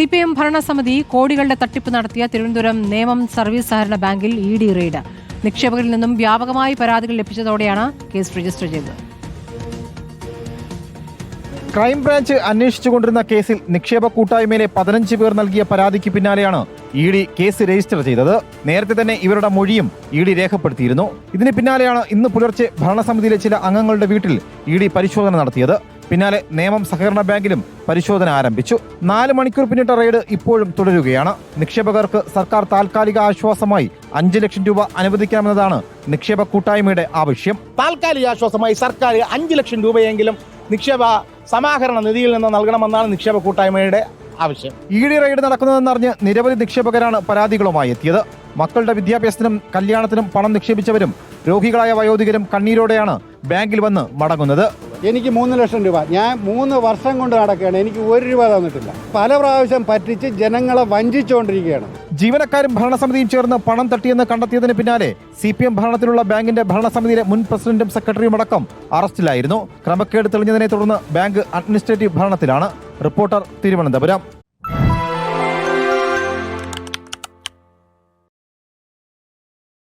C P M ഭരണസമിതി കോടികളുടെ തട്ടിപ്പ് നടത്തിയ തിരുവനന്തപുരം നേമം സർവീസ് സഹകരണ ബാങ്കിൽ ഇ ഡി റെയ്ഡ്. നിക്ഷേപകരിൽ നിന്നും വ്യാപകമായി പരാതികൾ ലഭിച്ചതോടെയാണ് കേസ് രജിസ്റ്റർ ചെയ്തത്. ക്രൈംബ്രാഞ്ച് അന്വേഷിച്ചുകൊണ്ടിരുന്ന കേസിൽ നിക്ഷേപ കൂട്ടായ്മയിലെ പതിനഞ്ച് പേർ നൽകിയ പരാതിക്ക് പിന്നാലെയാണ് ഇ ഡി കേസ് രജിസ്റ്റർ ചെയ്തത്. നേരത്തെ തന്നെ ഇവരുടെ മൊഴിയും ഇ ഡി രേഖപ്പെടുത്തിയിരുന്നു. ഇതിന് പിന്നാലെയാണ് ഇന്ന് പുലർച്ചെ ഭരണസമിതിയിലെ ചില അംഗങ്ങളുടെ വീട്ടിൽ ഇ ഡി പരിശോധന നടത്തിയത്. പിന്നാലെ നേമം സഹകരണ ബാങ്കിലും പരിശോധന ആരംഭിച്ചു. നാല് മണിക്കൂർ പിന്നിട്ട റെയ്ഡ് ഇപ്പോഴും തുടരുകയാണ്. നിക്ഷേപകർക്ക് സർക്കാർ താൽക്കാലിക ആശ്വാസമായി അഞ്ച് ലക്ഷം രൂപ അനുവദിക്കാമെന്നതാണ് നിക്ഷേപ കൂട്ടായ്മയുടെ ആവശ്യം. താൽക്കാലിക ആശ്വാസമായി സർക്കാർ അഞ്ച് ലക്ഷം രൂപയെങ്കിലും നിക്ഷേപ സമാഹരണ നിധിയിൽ നിന്ന് നൽകണമെന്നാണ് നിക്ഷേപ കൂട്ടായ്മയുടെ ആവശ്യം. ഇ ഡി റെയ്ഡ് നടക്കുന്നതെന്നറിഞ്ഞ് നിരവധി നിക്ഷേപകരാണ് പരാതികളുമായി എത്തിയത്. മക്കളുടെ വിദ്യാഭ്യാസത്തിനും കല്യാണത്തിനും പണം നിക്ഷേപിച്ചവരും രോഗികളായ വയോധികരും കണ്ണീരോടെയാണ് ബാങ്കിൽ വന്ന് മടങ്ങുന്നത്. എനിക്ക് മൂന്ന് ലക്ഷം രൂപ. ഞാൻ മൂന്ന് വർഷം കൊണ്ട് നടക്കുകയാണ്. എനിക്ക് ഒരു രൂപ തന്നിട്ടില്ല. പല പ്രാവശ്യം പറ്റിച്ച് ജനങ്ങളെ വഞ്ചിച്ചുകൊണ്ടിരിക്കുകയാണ് ജീവനക്കാരും ഭരണസമിതിയും ചേർന്ന് പണം തട്ടിയെന്ന് കണ്ടെത്തിയതിന് പിന്നാലെ സി പി എം ഭരണത്തിലുള്ള ബാങ്കിന്റെ ഭരണസമിതിയിലെ മുൻ പ്രസിഡന്റും സെക്രട്ടറിയും അടക്കം അറസ്റ്റിലായിരുന്നു. ക്രമക്കേട് തെളിഞ്ഞതിനെ തുടർന്ന് ബാങ്ക് അഡ്മിനിസ്ട്രേറ്റീവ് ഭരണത്തിലാണ്. റിപ്പോർട്ടർ തിരുവനന്തപുരം.